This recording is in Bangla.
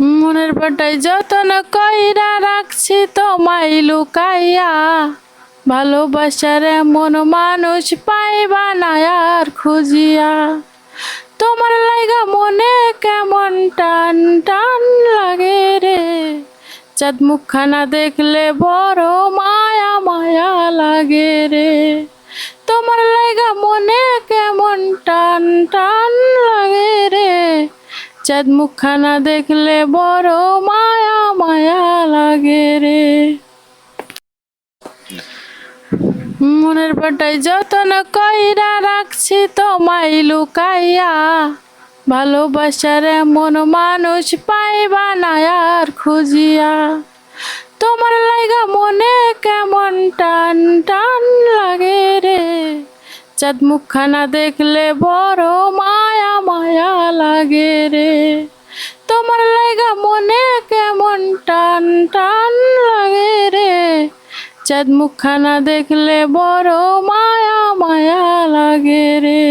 মনের বাটাই যতন কইরা রাখছি তোমায় লুকাইয়া, ভালোবাসার এমন মানুষ পাইবা না আর খুঁজিয়া। তোমার লাইগা মনে কেমন টান টান লাগে রে, চাঁদ মুখখানা দেখলে বড় মায়া মায়া লাগে রে। তোমার লাইগা মনে কেমন টান টান লাগে চাঁদ মুখখানা দেখলে বড় মায়া মায়া লাগে রে। মনের বাটাই যতন কইরা রাখছি তোমায় লুকাইয়া, ভালোবাসার এমন মানুষ পাইবা না আর খুঁজিয়া। তোমার লাইগা মনে কেমন টান টান লাগে রে। চাঁদ মুখখানা দেখলে বড় লাগে রে। তোমার লাইগা মনে কেমন টান টান লাগে রে। চাঁদ মুখখানা দেখলে বড় মায়া মায়া লাগে রে।